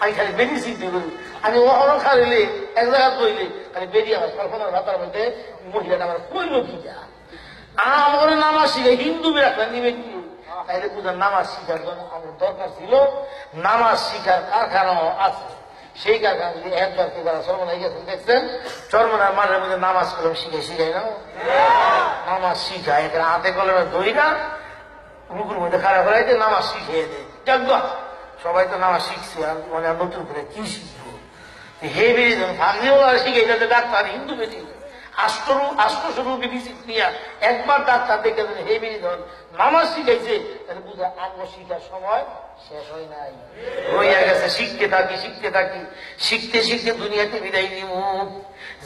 আমি খালি বেরিয়ে চিনতে করি আমি অহরো খাইলে এক জায়গা আমার কল্পনার ভাতার নামাজ শিখে হিন্দু রাখলেন নিবে নামাজ শিখার জন্য আমার দরকার ছিল নামাজ শিখার কারখানাও আছে সেই কাকা যদি একবার করা সর্বনাই গেছেন দেখছেন? চর্মনার মাঝে মধ্যে নামাজ কলম শিখে শিখাই না? নামাজ শিখায় এখানে হাতে কলমে ধরি না। রুকুর মধ্যে খারাপ হয়ে যায় নামাজ শিখিয়ে দেয়। সবাই তো নামাজ শিখছে, আর মানে নতুন করে কি শিখব? হে বেরিয়ে ফাঁকিও আর শিখে ডাক্তার হিন্দু বেটি আষ্টরু আষ্টস্বরূপী বিচিত একবার ডাক্তার দেখে হে যান নামাজ শিখাইছে। তাহলে বুঝা আঙ্গ শিখার সময় শেষ হয় নাই। রইয়া গেছে, শিখতে থাকি শিখতে থাকি। শিখতে শিখতে দুনিয়াতে বিদায় নিব।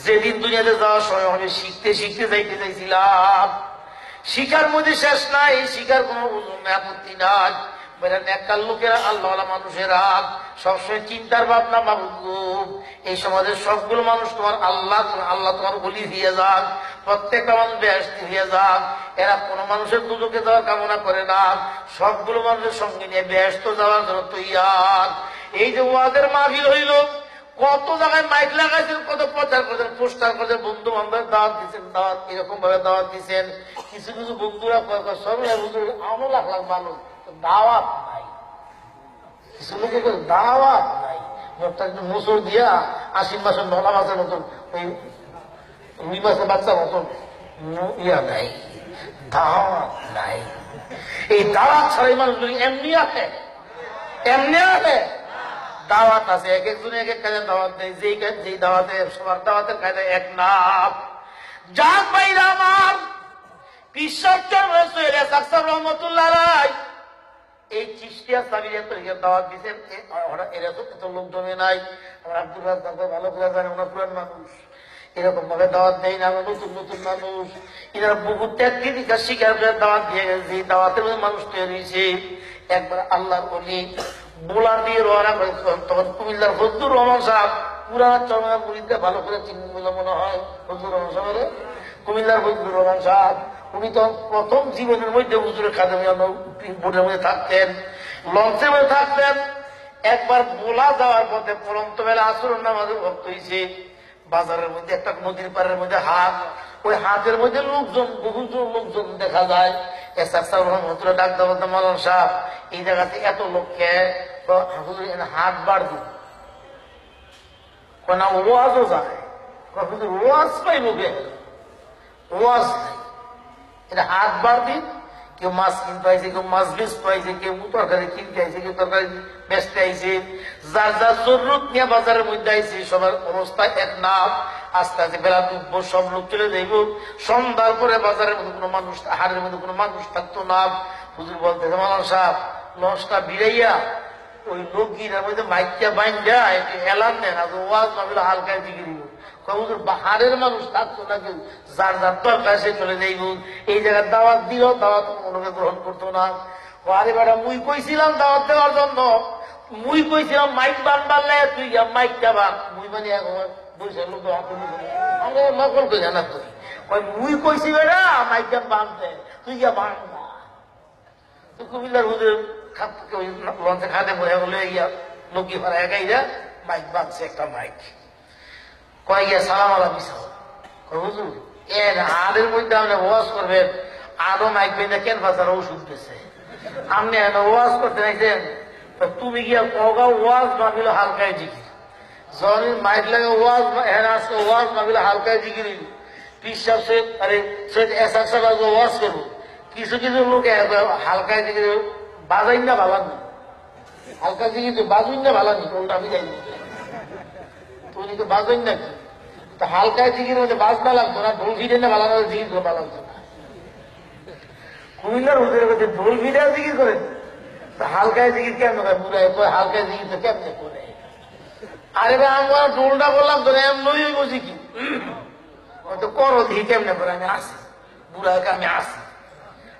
যেদিন দুনিয়াতে যাওয়ার সময় হবে, শিখতে শিখতে যাইতে চাইছিলাম। শিকার মধ্যে শেষ নাই শিকার কোনো আপত্তি নাই। লোকেরা মানুষেরা, সবসময় চিন্তার ভাবনা এই সমাজের সবগুলো মানুষ তোমার আল্লাহ আল্লাহ তোমার দিয়ে যাক, প্রত্যেকটা মানুষ এরা কোনো মানুষের কামনা করে না। সবগুলো মানুষের সঙ্গে নিয়ে ব্যস্ত যাওয়ার জন্য তৈয়ার। এই যে ওয়াদের মাহফিল হইল, কত জায়গায় মাইক লাগাইছেন, কত প্রচার করেছেন, পোস্টার করেছেন বন্ধু বান্ধব দাওয়াত দিচ্ছেন, দাওয়াত এরকম ভাবে দাওয়াত দিচ্ছেন। কিছু কিছু বন্ধুরা সব লাখ লাখ মানুষ। দাওয়াত নাই। কিছু লোকে দাওয়াত নাই। মুখটা একটু মুসুর দিয়া আশিন মাসের নলা মাসের মতন, ওই রুই মাসের বাচ্চার মতন ইয়া নাই, দাওয়াত নাই। এই দাওয়াত ছাড়াই মানুষগুলি এমনি আছে এমনি আছে দাওয়াত আছে। এক একজন এক এক কাজে দাওয়াত দেয়। যেই কাজ যেই দাওয়াতে, সবার দাওয়াতের কাজে এক নাম যাক বাইরা আমার সাকসাব রহমতুল্লাহ রায়। এই চিস্তিয়া সাবিরিয়া তরিকার দাওয়াত ওরা এরা তো এত লোক জমে নাই। আব্দুল রাজ্জাক ভালো করে জানে ওনার পুরান মানুষ এরকম ভাবে দাওয়াত দেয় না আমরা নতুন নতুন মানুষ এরা বহু ত্যাগ কৃতিকা শিকার করে দাওয়াত দিয়ে গেছে। দাওয়াতের মানুষ তৈরি হয়েছে একবার আল্লাহর বলি বোলা দিয়ে রওনা করে তখন কুমিল্লার ফজলুর রহমান সাহেব পুরানা চরমা মুড়িদা ভালো করে চিহ্ন বলে মনে হয়। ফজলুর রহমান সাহেবের কুমিল্লার ফজলুর রহমান সাহেব উনি তো প্রথম জীবনের মধ্যে হুজুরের খাদেমি বোটের মধ্যে থাকতেন লঞ্চের মধ্যে থাকতেন। একবার বোলা যাওয়ার পথে পরন্ত বেলা আসরের নামাজে ভক্ত হয়েছে বাজারের মধ্যে একটা নদীর পাড়ের মধ্যে হাত ওই হাতের মধ্যে লোকজন, বহুজন লোকজন দেখা যায়। ডাক দাবাদ মালান সাহেব, এই জায়গাতে এত লোককে হাত বাড় দিন না, ওয়াজও যায়। হুজুর, ওয়াজ পাইব কে ওয়াজ এটা হাত বাড় দিন কেউ মাছ কিনতে আইছে, কেউ মাছ বেচতে আইছে, কেউ তরকারি কিনতে আইছে, কেউ তরকারি বেচতে আইছে। যার যার জরুরত নিয়ে বাজারের মধ্যে আইছে, সবার অবস্থা এক নাম আস্তে আস্তে বেলা ডুববো সব লোক চলে যাইব। সন্ধ্যার পরে বাজারের মধ্যে কোনো মানুষ হাড়ের মধ্যে কোনো মানুষ থাকতো না। হুজুর বলতে মালান সাহেব লঞ্চটা বিড়াইয়া ওই লোকগিরার মধ্যে মাইকটা বাইন্দা, একটু এলান নেন আর ওয়াজ নবীলা হালকায় দিব হুজুর, বাহারের মানুষ থাকতো না কেউ? যার যার দরকার সে চলে যাইব। এই জায়গায় দাওয়াত দিল, দাওয়াত কোনোকে গ্রহণ করতো না। আরে বেটা, মুই কইছিলাম দাওয়াত দেওয়ার জন্য। মুই কইছিলাম মাইক বান বানলে তুই মাইকটা বান। মুই মানে এখন বসে লোক আমরা নকল কই জানা তুই মুই কইছি বেটা বানতে তুই গিয়া বান না তো কুমিল্লার হুজুর খাত লঞ্চে খাতে ইয়া লোকি ভাড়া একাই যা মাইক বাঁধছে একটা মাইক। কয় সালাম আলা আদের মধ্যে আপনি ওয়াজ করবেন। আরও মাইক বেঁধে কেন বাজার ওষুধ দিছে। আপনি ওয়াজ করতে নাইছেন তো তুমি গিয়া কগা ওয়াজ মাহবিল হালকায় জিকির। জনের মাইক লাগে ওয়াজ হ্যাঁ আজকে ওয়াজ মাহবিল হালকায় জিকির পিসাব আরে ওয়াজ করব। কিছু কিছু লোক হালকায় জিকির বাজাই না ভালানি। হালকা জিকির বাজুই না ভালানি কোনটা আমি যাই তুমি তো বাজবেন নাকি তা হালকায় জিগির মধ্যে বাজনা লাগতো না ঢোল ফিরে না ভালো জিগির করে লাগতো না কুমিল্লার হুজুরের কাছে ঢোল ফিরে জিগির করে? তা হালকায় জিগির কেন করে? বুড়ায় কয়, হালকায় জিগির তো কেমনে করে? আরে ভাই আমার ঢোলটা বললাম তো এমন হইব জিগি তো করো, দেখি কেমনে করে, আমি আসি। বুড়াকে আমি আসি।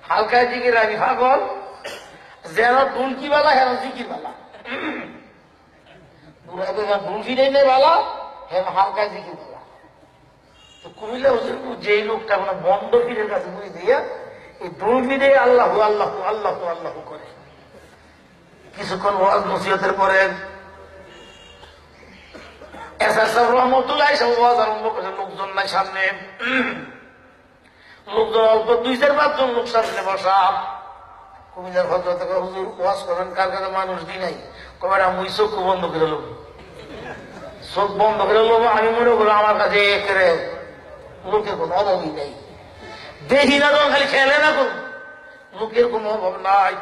হালকায় জিগির, আমি ভাগল যেন ঢুলকি বালা, হেন জিকির ফিরে নেই বালা হেন হালকায় জিকির বালা কুমিল্লা হুজুর যে লোকটা কোনো বন্ধ পীরের কাছে মুড়ি দিয়া, এই মিলে আল্লাহ আল্লাহ আল্লাহ আল্লাহ করে। কিছুক্ষণ ওয়াজ নসিহতের পরে রহমতুল্লাহ ওয়াজ আরম্ভ করেছে, লোকজন নাই সামনে। লোকজন অল্প দুই চার পাঁচজন লোক সামনে বসা। কুমিল্লার ভদ্র থেকে হুজুর, ওয়াজ করেন, কার কাছে মানুষ দি নাই? কবার আমি চোখ বন্ধ করে লোক চোখ বন্ধ করে লোক আমি মনে করি আমার কাছে একেরে লোকের কোনো অভাবই নেই। দেখি না তখন খালি খেলে না তো লোকের কোনো অভাব নাই।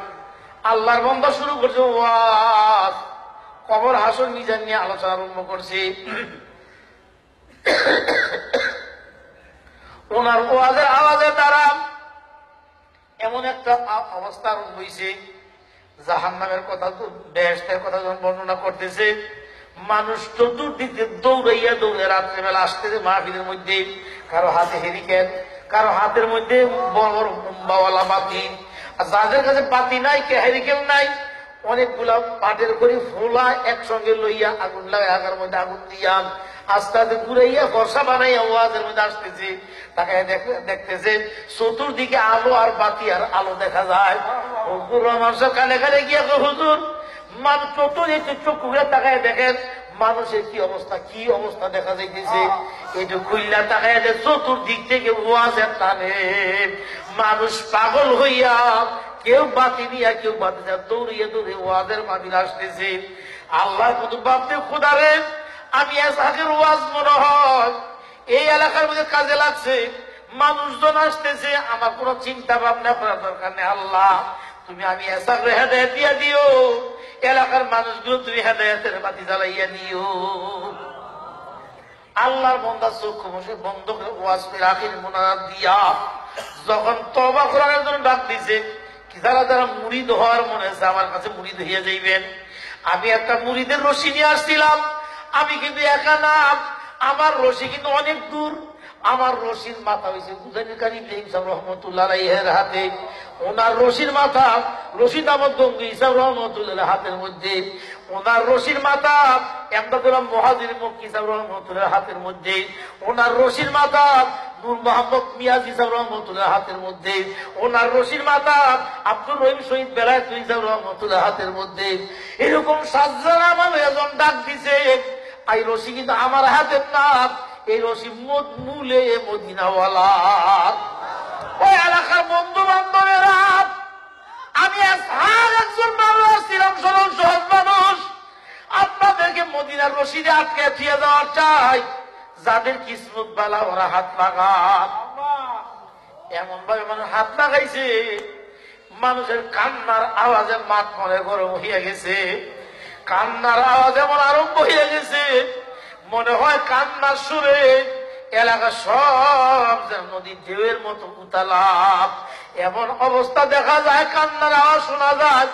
আল্লাহর বন্ধা শুরু করছে ওয়াজ কবর হাসন মিজান নিয়ে আলোচনা আরম্ভ করছে। ওনার ওয়াজের আওয়াজের দ্বারা এমন একটা অবস্থা আরম্ভ হয়েছে জাহান নামের কথা তো বেহেস্তের কথা যখন বর্ণনা করতেছে মানুষ চতুর্দিকে দৌড়াইয়া দৌড়ে রাত্রেবেলা আসতেছে মাহফিলের মধ্যে কারও হাতে হেরিকেন কারও হাতের মধ্যে বড় বড় বোম্বাওয়ালা বাতি, আর যাদের কাছে বাতি নাই, কে হেরিকেন নাই, অনেকগুলা পাটের করে ফোলা একসঙ্গে লইয়া আগুন লাগাই আগার মধ্যে আগুন দিয়া আস্তে আস্তে ঘুরাইয়া বর্ষা বানাইয়া ওয়াজের মধ্যে আসতেছে। তাকে দেখতেছে, চতুর্দিকে আলো আর বাতি আর আলো দেখা যায়। সাহেব কানে কানে গিয়ে হুজুর মানুষ চতুর্দিকে চক্ষু ঘুরে তাকায় দেখেন, মানুষের কি অবস্থা কি অবস্থা দেখা যাইতেছে? যে খুলনা তাকায় দেখ চতুর্দিক থেকে ওয়াজের টানে। মানুষ পাগল হইয়া কেউ বাতি নিয়া, কেউ বাতি যা দৌড়িয়ে দৌড়ে ওয়াজের মাদিল আসতেছে। আল্লাহ শুধু বাপতে খুদারে আমি এসাকের ওয়াজ মনে হয়, এই এলাকার মধ্যে কাজে লাগছে। মানুষজন আসতেছে, আমার কোনো চিন্তা ভাবনা করার দরকার নেই, আল্লাহ, তুমি আমি এসাক হেদায়ত দিয়া দিও। এলাকার মানুষগুলো তুমি হেদায়তের বাতি জ্বালাইয়া নিও। আল্লাহর বন্দা চক্ষু বসে বন্ধ করে ওয়াজ করে আখির মোনাজাত দিয়া। যখন তবা করার জন্য ডাক দিছে যারা যারা মুড়ি হওয়ার মনে আছে আমার কাছে মুড়ি হইয়া যাইবেন? আমি একটা মুড়িদের রশি নিয়ে আসছিলাম, আমি কিন্তু একা না, আমার রশি কিন্তু অনেক দূর। আমার রশির মাথা হয়েছে গুজানি কারি ইসলাম রহমতুল্লাহ এর হাতে। ওনার রশির মাথা, রশিদ আহমদ গঙ্গি ইসলাম রহমতুল্লাহ হাতের মধ্যে। ওনার রশির মাথা এমদাদুল্লাহ মহাজির মক্কি ইসলাম রহমতুল্লাহ হাতের মধ্যে। ওনার রশির মাথা, নূর মোহাম্মদ মিয়াজ ইসলাম রহমতুল্লাহ হাতের মধ্যে। ওনার রশির মাথা আব্দুল রহিম শহীদ বেলায় ইসলাম রহমতুল্লাহ হাতের মধ্যে। এরকম সাতজন আমার এজন ডাক দিছে। এই রশি কিন্তু আমার হাতের না এই রশি মদ মূলে মদিনাওয়ালা। ওই এলাকার বন্ধু বান্ধবেরা আমি একজন মানুষ ছিলাম সরল সহজ মানুষ। আপনাদেরকে মদিনার রশিদে আটকে দিয়ে দেওয়ার চাই। যাদের কিসমত বালা, ওরা হাত লাগান। এমন ভাবে মানুষ হাত লাগাইছে, মানুষের কান্নার আওয়াজে মাঠ মনে গরম হইয়া গেছে। কান্নার আওয়াজ এমন আরম্ভ হইয়া গেছে মনে হয় কান্না সুরে এলাকা সব নদীর ঢেউয়ের মতো উতালাপ। এমন অবস্থা দেখা যায়, কান্নার আওয়াজ শোনা যায়।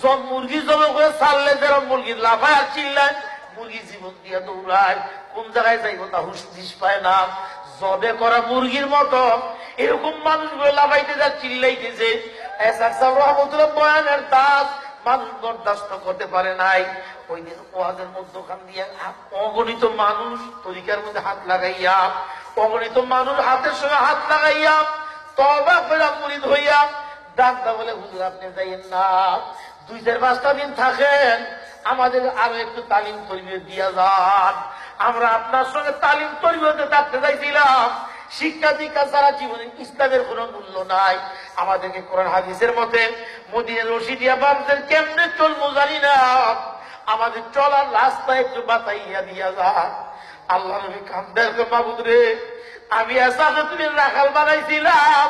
জব মুরগি জমে করে ছাড়লে যেরকম মুরগি লাফায় আর চিল্লায়, মুরগি জীবন দিয়ে দৌড়ায়। কোন জায়গায় যাইব তা হুশ দিস পায় না। জবে করা মুরগির মতো, এরকম মানুষগুলো লাফাইতে যা চিল্লাইতেছে এসাক সাহেব রহমতুল্লাহ বয়ানের দাস মানুষ বরদাস্ত করতে পারে নাই। ওই দিন ওয়াজের মধ্যখান দিয়ে অগণিত মানুষ তরিকার মধ্যে হাত লাগাইয়া, অগণিত মানুষ হাতের সঙ্গে হাত লাগাইয়া তবা ফেরা মুড়িদ হইয়া ডাক্তার বলে, হুজুর, আপনি যাইয়েন না। দুই চার পাঁচটা দিন থাকেন, আমাদের আরও একটু তালিম তরিবে দিয়া যান। আমরা আপনার সঙ্গে তালিম তরিবেতে থাকতে চাইছিলাম শিক্ষা দীক্ষা সারা জীবনে ইসলামের কোনো মূল্য নাই। আমাদেরকে কোরআন হাদিসের মতে, মদিনের রশি দিয়া কেমনে চলবো জানি না। আমাদের চলার রাস্তা একটু বাতাইয়া দিয়া যান আল্লাহ নবী কান্দের মাবুদ রে, আমি এসাকে তুমি রাখাল বানাইছিলাম।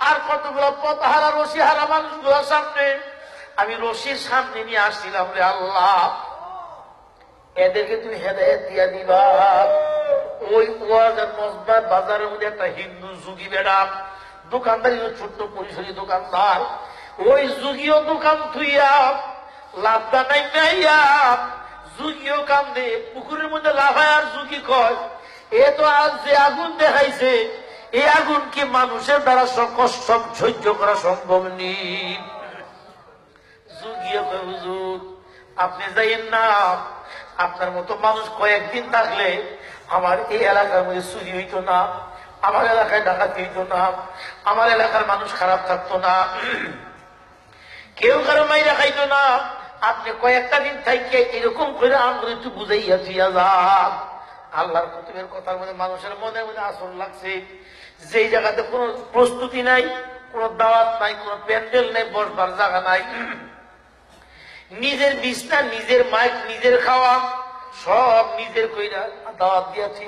আর কতগুলো পথহারা রশি হারা মানুষগুলোর সামনে। আমি রশির সামনে নিয়ে আসছিলাম রে আল্লাহ। এদেরকে তুমি হেদায়ত দিয়া দিবা। ওই ওয়াজের মসবাদ বাজারের মধ্যে একটা হিন্দু যুগী বেড়া দোকানদারি ছোট্ট পরিসরী দোকানদার ওই যুগীয় দোকান থুইয়া লাভদা নাই নাইয়া যুগীয় কান্দে পুকুরের মধ্যে লাভায় আর যুগী কয় এ তো আজ যে আগুন দেখাইছে, এই আগুন কি মানুষের দ্বারা কষ্ট সহ্য করা সম্ভব নেই যুগীয় আপনি যাইয়েন না। আপনার মতো মানুষ কয়েকদিন থাকলে আমার এই এলাকার মধ্যে চুরি হইতো না, আমার এলাকায় ডাকাতি হইতো না, আমার এলাকার মানুষ খারাপ থাকতো না। কেউ কারও মাইরা খাইতো না। আপনি কয়েকটা দিন থাইকে এরকম করে আমরা একটু বুঝাইয়া দিয়া যান। আল্লাহর কুতুবের কথার মধ্যে মানুষের মনে মনে আসর লাগছে। যেই জায়গাতে কোনো প্রস্তুতি নাই, কোন দাওয়াত নাই, কোন প্যান্ডেল নাই, বসবার জায়গা নাই। নিজের বিছনা, নিজের মাইক, নিজের খাওয়া সব নিজের কইরা দাওয়াত দিয়েছি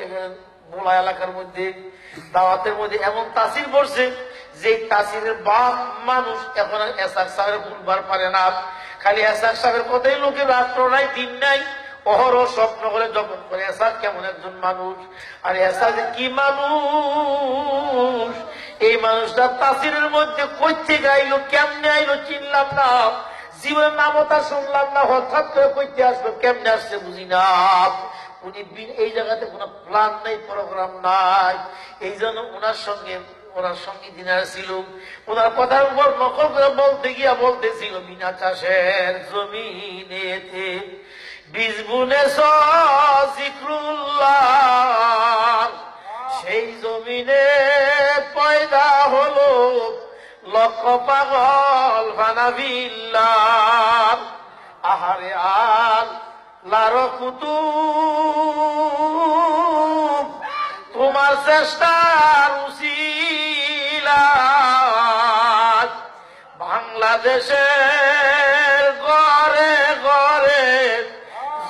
বোলা এলাকার মধ্যে। দাওয়াতের মধ্যে এমন তাসির পড়ছে যে তাসিরের বাপ মানুষ এখন এসাক সাহের ভুলবার পারে না। খালি এসাক সাহের কথাই লোকের রাষ্ট্র নাই, দিন নাই, অহরহ স্বপ্ন করে জপন করে। এসাক কেমন একজন মানুষ? আর এসাক কি মানুষ? এই মানুষটা তাসিরের মধ্যে কইতে গাইলো কেমনে আইলো চিনলাম না। জীবনের নামতা শুনলাম না, হঠাৎ করে কইতে আসলো, কেমনে আসছে বুঝি না। উনি এই জায়গাতে কোনো প্ল্যান নাই প্রোগ্রাম নাই। এই জন্য ওনার সঙ্গে ওনার সঙ্গে দিনার ছিল। ওনার কথার উপর নকল করে বলতে গিয়া বলতেছিল বিনা চাষের জমিনেতে বীজ বুনে সেই জমিনে পয়দা হলো লক্ষ পাগল ফানাবিল্লাহ আহারে আর লারো কুতুব, তোমার চেষ্টার উচিলা বাংলাদেশের ঘরে ঘরে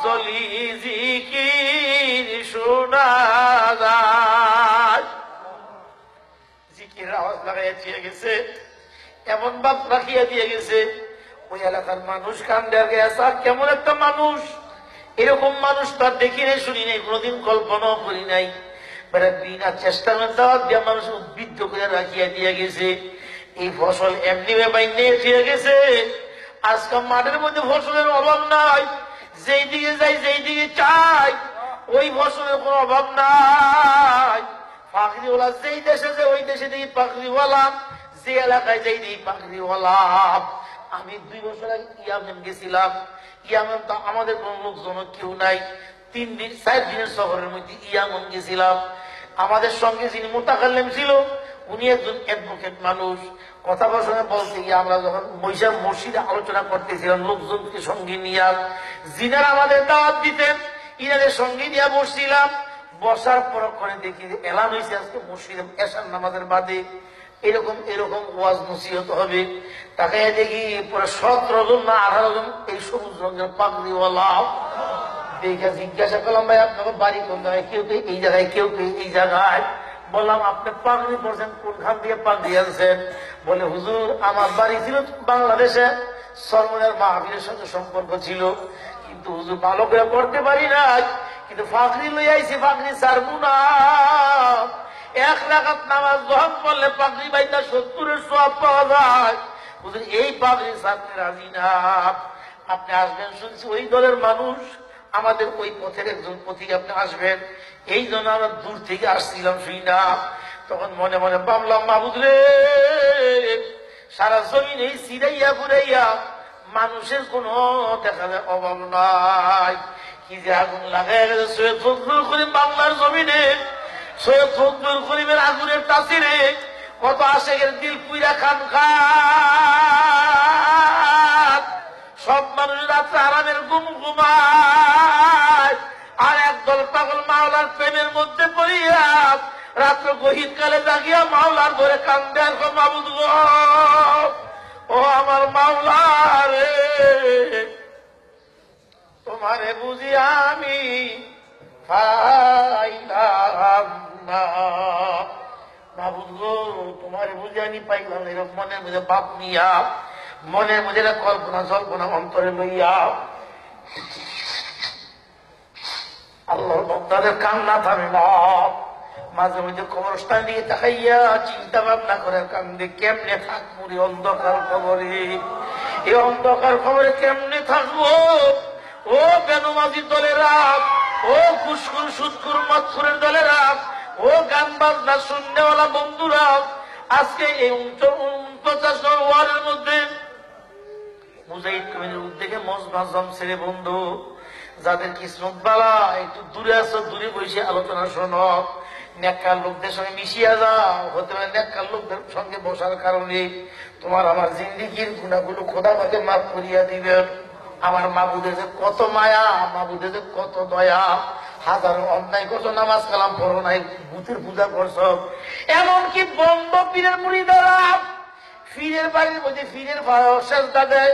জলি জিকির শোনা যায়। জিকির আওয়াজ লাগাইয়া গেছে। এমন বাপ রাখিয়া দিয়ে গেছে। ওই এলাকার মানুষ কান্দে গেছে, আর কেমন একটা মানুষ? এরকম মানুষ তার দেখি নাই, শুনি নাই, কোনোদিন কল্পনাও করি নাই। বিনা চেষ্টা মানুষ উদ্বৃত্ত করে রাখিয়া গেছে। এই ফসল এমনি গেছে। মাঠের মধ্যে ফসলের অভাব নাই। যেই দিকে যাই যেই দিকে চাই, ওই ফসলের কোনো অভাব নাই। যেই দেশে যে ওই দেশে দেখি পাখরিওয়ালা যে এলাকায় যাই দেখি পাখরিওয়ালা আমি দুই বছর আগে ইয়ামেন গেছিলাম। ইয়ামেন তো আমাদের কোন লোকজন কেউ নাই। তিন দিন, চার দিনের শহরের মধ্যে ইয়ামন গেছিলাম। আমাদের সঙ্গে যিনি মোতাকাল্লেম ছিল, উনি একজন অ্যাডভোকেট মানুষ। কথা বসানো বলতে গিয়ে আমরা যখন বৈশাখ মসজিদে আলোচনা করতেছিলাম, লোকজনকে সঙ্গে নিয়ে। যিনারা আমাদের দাওয়াত দিতেন, ইনাদের সঙ্গে নিয়ে বসছিলাম। বসার পর করে দেখি এলান হয়েছে আজকে মসজিদে এসার নামাজের বাদে। এরকম এরকম ওয়াজ নসিহত হবে। তাকে দেখি পুরো সতেরো জন না আঠারো জন এই সবুজ রঙের পাগড়িওয়ালা। দেখে জিজ্ঞাসা করলাম, ভাই আপনাকে বাড়ি কোন জায়গায় কেউ কেউ এই জায়গায়, কেউ কেউ এই জায়গায়? বললাম, আপনি পাগড়ি পড়ছেন কোনখান দিয়ে পাগড়ি আনছেন? বলে, হুজুর, আমার বাড়ি ছিল বাংলাদেশে। সরমনের মাহবীরের সঙ্গে সম্পর্ক ছিল। কিন্তু হুজুর, ভালো করে পড়তে পারি না কিন্তু ফাঁকরি লই আইছি ফাঁকরি সারবো না। এক রাখাত নামাজ গ্রহণ করলে পাগড়ি বাইতা সত্তরের সব পাওয়া যায়। হুজুর, এই পাগড়ি সারতে রাজি না। আপনি আসবেন, শুনছি ওই দলের মানুষ, আমাদের ওই পথের একজন পথিক আপনি আসবেন। এই জন্য আমরা দূর থেকে আসছিলাম শুই না। তখন মনে মনে ভাবলাম মাহবুদ রে, সারা জমিন এই সিরাইয়া ঘুরাইয়া মানুষের কোনো দেখা যায় অভাব নাই। কি যে আগুন লাগাই গেছে বাংলার জমিনে। সৈয়দ ফজলুল করিমের আগুনের তাসিরে কত আশেকের দিল পুইরা খান খান। সব মানুষ রাত্রে আরামের গুম ঘুমায়। আর একদল পাগল মাওলার প্রেমের মধ্যে পড়িয়া রাত্র গহিত কালে জাগিয়া মাওলার ধরে কান্দে আর মাবুদ ও আমার মাওলা রে, তোমারে বুঝি আমি তোমারে বুঝি আমি পাইলাম এরকম মনের মধ্যে বাপ নিয়া, মনের মধ্যে কল্পনা জল্পনা অন্তরে লইয়া। আল্লাহর বক্তাদের কান্না থামে না। মাঝে মধ্যে কবরস্থান দিকে তাকাইয়া চিন্তা ভাবনা করে কান্দে, কেমনে থাকব রে অন্ধকার খবরে এই অন্ধকার খবরে কেমনে থাকব? ও বেনমাজির দলেরা ও কুসকুর সুৎকুর মৎসুরের দলেরা ও গান বাজনা শুননেওয়ালা বন্ধুরা আজকে এই নম্বর ওয়ার্ডের মধ্যে মুজাহিদ কমিটির উদ্যোগে মজমাজম ছেড়ে বন্ধু, যাদের কিসমত বালা একটু দূরে আছো, দূরে বসে আলোচনা শোনো। নেককার লোকদের সঙ্গে মিশিয়ে যাও, হতে পারে নেককার লোকদের সঙ্গে বসার কারণে তোমার আমার জিন্দিগির গুণাগুলো খোদা আমাকে মাফ করিয়া দিবেন। আমার মাবুদের যে কত মায়া মাবুদের যে কত দয়া। হাজার অন্যায় কত নামাজ কালাম পড়ো নাই ভূতের পূজা করছ। এমনকি বন্ধ পীরের মুড়ি দ্বারা ফিরের বাড়ির মধ্যে ফিরের শেষ দেয়।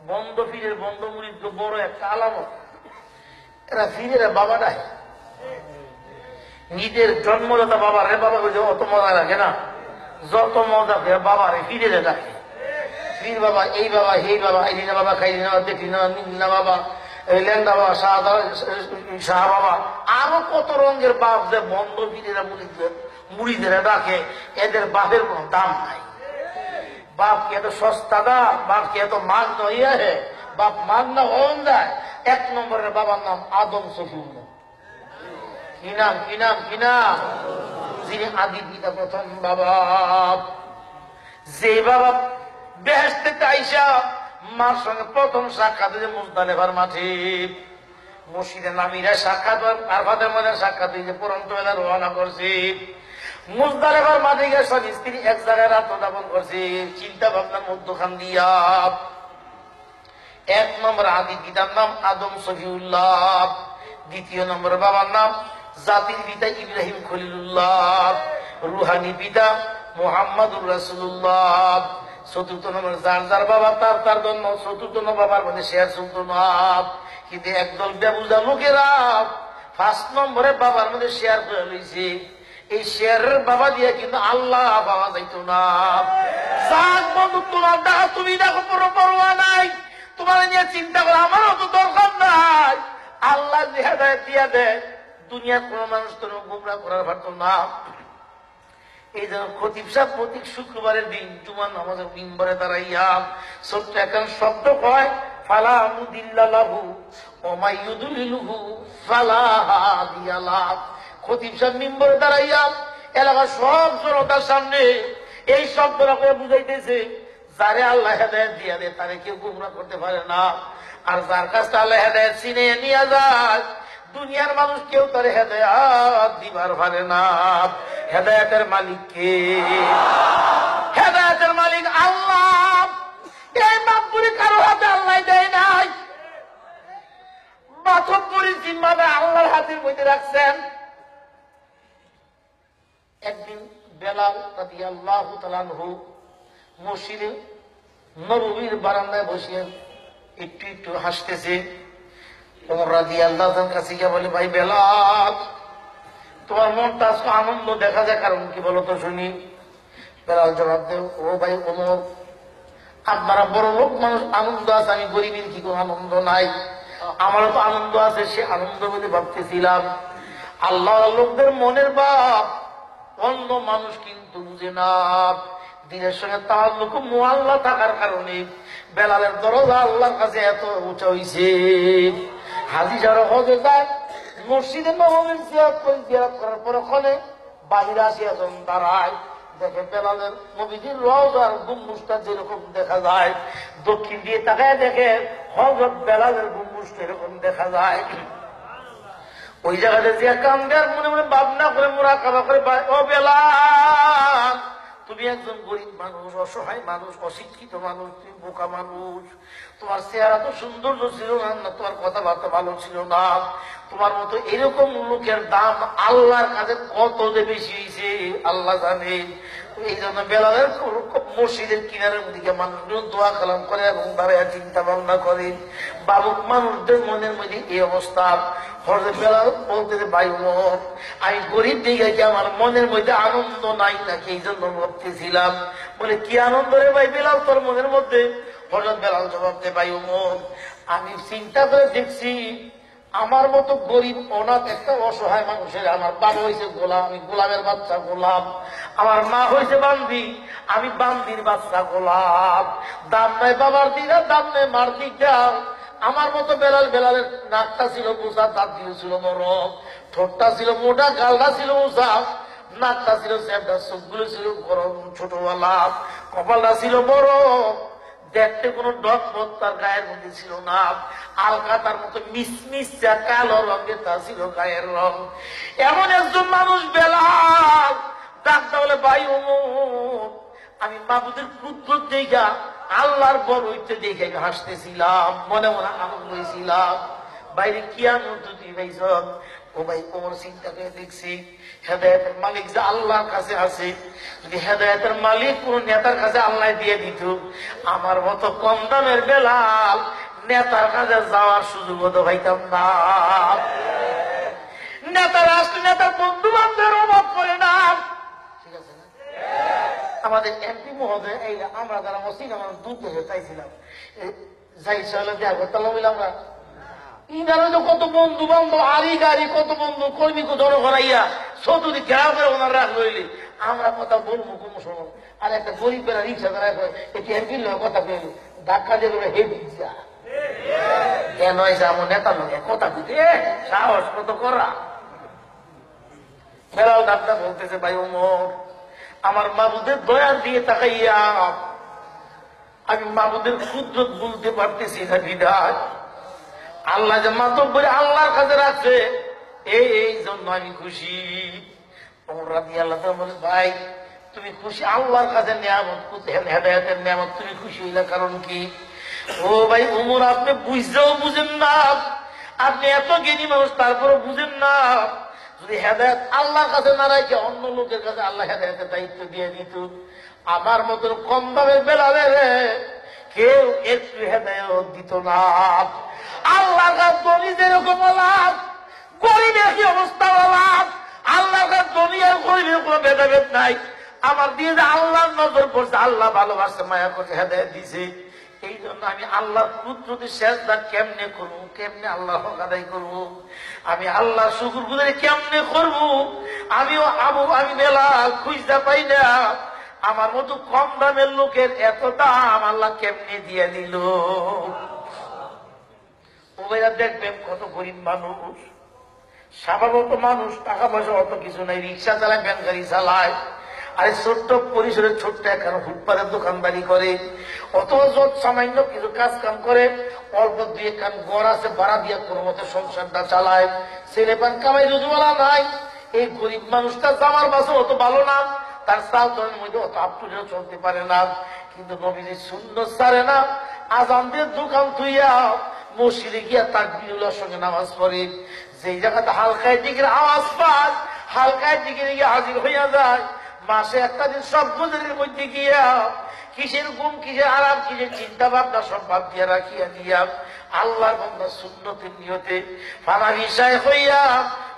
বন্ধ ফিরের বন্ধ মুড়ির তো বড় একটা আলামত। এরা ফিরেরা বাবা নাই। নিজের জন্মদাতা বাবা রে বাবা অত মজা রাখে না। যত মজা বাবা রে ফিরে ডাকে ফির বাবা, এই বাবা এই বাবা, এই না বাবা খাই না দেখি না না বাবা, এই লেন্দা বাবা শাহ শাহ বাবা, আরও কত রঙের বাপ যে বন্ধ ফিরেরা মুড়িদের মুড়িদের ডাকে, এদের বাপের কোনো দাম নাই। বাপ কি এত সস্তা দা বাপ কি এত মাগ নইয়া হে? বাপ মাগ না হন যায়। এক নম্বরের বাবার নাম আদম সফিউল্লাহ। কি নাম কি নাম কি নাম? যিনি আদি পিতা প্রথম বাবা। যে বাবা বেহেস্তে আইসা মার সঙ্গে প্রথম সাক্ষাৎ হয়েছে মুজদালেফার মাঠে মসজিদে নামিরা সাক্ষাৎ আরফাতের মধ্যে সাক্ষাৎ হয়েছে পরন্ত বেলা রওনা করছে। মুজদালেফার মাঠে গিয়ে স্বামী স্ত্রী এক জায়গায় রাত যাপন করছে চিন্তা ভাবনার মধ্যখান দিয়া। এক নম্বর আদি পিতার নাম আদম সফিউল্লাহ দ্বিতীয় নম্বর বাবার নাম জাতির পিতা ইব্রাহিম খলিলুল্লাহ, রুহানি পিতা মোহাম্মদুর রাসুল্লাহ চতুর্থ নম্বর যার যার বাবা তার তার জন্য চতুর্থ নম্বর মানে শেয়ার সুলতানাত কিন্তু একদল বেবুজা লোকেরা ফার্স্ট নম্বরে বাবার মধ্যে শেয়ার করে লইছে এই শেয়ারের বাবা দিয়ে কিন্তু আল্লাহ বাবা যাইতো না যাক বন্ধু, তোমার দেখা তুমি দেখো পুরো পরোয়া নাই। তোমার নিয়ে চিন্তা করে আমারও তো দরকার নাই। আল্লাহ যে হেদায়ত দিয়া দেয়, দুনিয়ার কোন মানুষ তো গুমরা করার পারত না। এই জন্য খতিব সাহেব প্রতি শুক্রবারের দিন জুমান আমাদের মিম্বরে দাঁড়াইয়া ছোট্ট এখন শব্দ কয়, ফালা মুদিল্লাহু ওমাইয়ুদুলিলহু ফালা হাদিয়ালাহ খতিব সাহেব মিম্বরে দাঁড়াইয়া এলাকার সব জনতার সামনে এই শব্দটা করে বুঝাইতেছে, যারে আল্লাহ হেদায়ত দিয়া দেয়, তারে কেউ গুমরা করতে পারে না। আর যার কাছে আল্লাহ হেদায়ত চিনে নিয়ে যায় দুনিয়ার মানুষ কেউ তার হেদায়াত দিবার পারে না। হেদায়তের মালিক কে? হেদায়তের মালিক আল্লাহ। এই বাপুরি কারও হাতে আল্লাহ দেয় নাই। বাথপুরি জিম্মাবে আল্লাহর হাতের মধ্যে রাখছেন। একদিন বেলাল রাতি আল্লাহ তালানহু মসজিদে নবীর বারান্দায় বসিয়ে একটু একটু হাসতেছে। কাছে গিয়ে বলে, ভাই বেলাল, তোমার মনটা আজকে আনন্দ দেখা যায়, কারণ কি বলো তো শুনি? বেলাল জবাব ও ভাই ওমর, আপনারা বড় লোক মানুষ, আনন্দ আছে, আমি গরিবের কি কোনো আনন্দ নাই। আমারও তো আনন্দ আছে, সে আনন্দ বলে ভাবতেছিলাম। আল্লাহ লোকদের মনের বাপ অন্য মানুষ কিন্তু বুঝে না। দিনের সঙ্গে তার লোক মোয়াল্লা থাকার কারণে বেলালের দরজা আল্লাহর কাছে এত উঁচা হইছে। হাজি যারা হজে যায়, মসজিদে নবমীর জিয়ারত করে, জিয়ারত করার পর ওখানে বাহিরে আসি এখন দাঁড়ায়, দেখে বেলালের নবীজির রওজার গুম্বুজটা যেরকম দেখা যায়, দক্ষিণ দিয়ে তাকায় দেখে হজরত বেলালের গুম্বুজটা এরকম দেখা যায়। ওই জায়গাতে যে কান্দে আর মনে মনে ভাবনা করে মোরা কাবা করে ও বেলাল! তুমি একজন গরিব মানুষ, অসহায় মানুষ, অশিক্ষিত মানুষ, তুমি বোকা মানুষ। তোমার চেহারা তো সৌন্দর্য ছিল না তোমার কথাবার্তা ভালো ছিল না। তোমার মতো এরকম লোকের দাম আল্লাহর কাছে কত যে বেশি হয়েছে আল্লাহ জানে। এই জন্য বেলালের মসজিদের কিনারের দিকে মানুষগুলো দোয়া কালাম করে এবং দাঁড়ায় চিন্তা ভাবনা করে বাবুক মানুষদের মনের মধ্যে এই অবস্থা। হজরত বেলাল বলতে ভাই আমি গরিব দিকে আমার মনের মধ্যে আনন্দ নাই নাকি? এই জন্য ভাবতেছিলাম। বলে, কি আনন্দ রে ভাই বেলাল, তোর মনের মধ্যে? হজরত বেলাল জবাব দে ভাই আমি চিন্তা করে দেখছি আমার মতো গরিব, অনাথ একটা অসহায় মানুষের আমার বাবা হয়েছে গোলাম, আমি গোলামের বাচ্চা গোলাম। আমার মা হয়েছে বান্দি, আমি বান্দির বাচ্চা গোলাম। দাম নাই বাবার দিদা দাম নেই মার দিদা আমার মতো বেলাল বেলালের নাকটা ছিল মোসা দাঁত ছিল নরম। ঠোঁটটা ছিল মোটা, গালটা ছিল মোসা নাকটা ছিল চ্যাপটা, চোখগুলো ছিল গরম ছোটবেলা কপালটা ছিল বড়। দেখতে কোনো পথ তার গায়ের মধ্যে ছিল না। আলকা তার মতো মিসমিস কালো রঙের তা ছিল গায়ের রং। এমন একজন মানুষ বেলাল। ডাক্তার বলে ভাই আমি মাবুদের ক্ষুদ্র দেখা আল্লাহর বড় হইতে দেখে হাসতেছিলাম, মনে মনে আনন্দ হয়েছিলাম বাইরে কি আনন্দ ভাই ও ভাই কোমর চিন্তা করে দেখছি হেদায়তের মালিক যে আল্লাহর কাছে আছে, যদি হেদায়তের মালিক কোন নেতার কাছে আল্লাহ দিয়ে দিত, আমার মতো কম দামের বেলাল নেতার কাছে যাওয়ার সুযোগ হতো ভাইতাম না। নেতা রাষ্ট্র নেতার বন্ধু বান্ধবের অভাব করে না। ঠিক আছে না? আমাদের এমপি মহোদয়, এই আমরা যারা মসিন আমরা দুধ দেশে চাইছিলাম যাই চলে দেখা করতে বলে আমরা। ইনারা তো কত বন্ধু বান্ধব আরি গাড়ি কত বন্ধু, কর্মী জড়ো করাইয়া চৌধুরী করে ওনার রাখ লইলি। আমরা কথা বলব কোনো সময়। আর একটা গরিব বেলা রিক্সা দাঁড়ায় একটি এমপির লোক কথা কইলি ধাক্কা দিয়ে বলে, হে রিক্সা। কেন এসে আমার নেতা লোকে কথা দিতে সাহস কত করা? ফেরাল ডাক্তার বলতেছে, ভাই ওমর, আমার মাবুদের দয়া দিয়ে তাকাইয়া আমি মাবুদের ক্ষুদ্র বলতে পারতেছি না বিদায়। আল্লাহ যে মাতব করে আল্লাহর কাছে রাখছে। এই জন্য আমি খুশি। বলে, ভাই, তুমি খুশি? আল্লাহর কাছে নিয়ামত হেদায়তের নিয়ামত তুমি খুশি হইলা কারণ কি? ও ভাই উমর আপনি বুঝতেও বুঝেন না। আপনি এত জ্ঞানী মানুষ তারপরে বুঝেন না। যদি হেদায়ত আল্লাহর কাছে না রাখে, অন্য লোকের কাছে আল্লাহ হেদায়তের দায়িত্ব দিয়ে দিত। আমার মতন কম দামের বেলাবে রে, কেউ একটু হেদায়ত দিত না। আল্লাহ যেরকম লাভ। গরিবের কি অবস্থা কাছে ধনী আর গরিবের কোনো ভেদাভেদ নাই। আমার দিয়ে যে আল্লাহর নজর পড়ছে, আল্লাহ ভালোবাসছে মায়া করছে, হেদায়ত দিছে এই জন্য আমি আল্লাহর পুত্রকে শেষদার কেমনে করব, কেমনে আল্লাহ আদায় করব? আমি আল্লাহ শুকুর গুজারি কেমনে করব? আমিও আবু, আমি মেলা খুঁজতে পাই না। আমার মতো কম দামের লোকের এত দাম আল্লাহ কেমনে দিয়ে দিল? ওবেরা দেখবেন কত গরিব মানুষ। স্বাভাবিক মানুষ, টাকা পয়সা অত কিছু নাই, রিক্সা চালায় ভ্যান গাড়ি চালায়। আরে ছোট্ট পরিসরে ছোট্ট একখানে ফুটপাতের দোকানদারি করে। অত যত সামান্য কিছু কাজ কাম করে, অল্প দুই একখান গড় আছে, ভাড়া দিয়ে কোনো মতো সংসারটা চালায়। ছেলে পান কামাই রুজুমালা নাই। এই গরিব মানুষটা জামার বাসে অত ভালো না, তার চাল চলের মধ্যে অত আপটুডে চলতে পারে না। কিন্তু নবীজি শূন্য সারে না, আজান দিয়ে দোকান থুইয়া মসজিদে গিয়া তার বিরুলার সঙ্গে নামাজ পড়ে। যেই জায়গাতে হালকায় দিকের আওয়াজ পায়, হালকায় দিকে গিয়ে হাজির হইয়া যায়। মাসে একটা দিন সব গুজরের মধ্যে গিয়া কিসের গুম, কিসের আরাম, কিসের চিন্তা ভাবনা সব ভাব দিয়া রাখিয়া দিয়া আল্লাহর বন্ধা শূন্যতির নিয়তে ফানা বিষয় হইয়া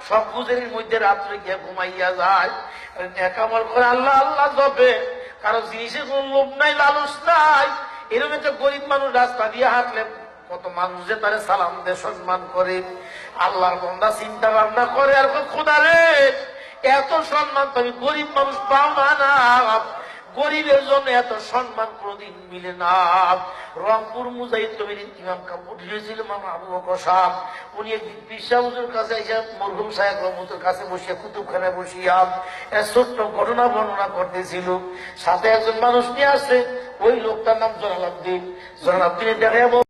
সব গুজরের মধ্যে রাত্রে গিয়া ঘুমাইয়া যায়। নেকামল করে আল্লাহ আল্লাহ জপে। কারও জিনিসের কোন লোভ নাই, লালুস নাই। এরকম একটা গরিব মানুষ রাস্তা দিয়ে হাঁটলে কত মানুষ যে তারে সালাম দিয়ে সম্মান করে, আল্লাহর বন্ধা চিন্তা ভাবনা করে, আর খোদা রে, এত সম্মান তুমি গরিব মানুষ পাও না গরিবের জন্য এত সম্মান কোনদিন মিলে না। রংপুর মুজাহিদ কবির ইমাম কাপুর হয়েছিল মামা আবু বকর সাহ উনি হুজুর কাছে এসে মরহুম সাহেব রহমতের কাছে বসিয়া কুতুবখানায় বসিয়া ছোট্ট ঘটনা বর্ণনা করতেছিল। সাথে একজন মানুষ নিয়ে আসছে, ওই লোকটার নাম জলালুদ্দিন জলালুদ্দিনের দেখা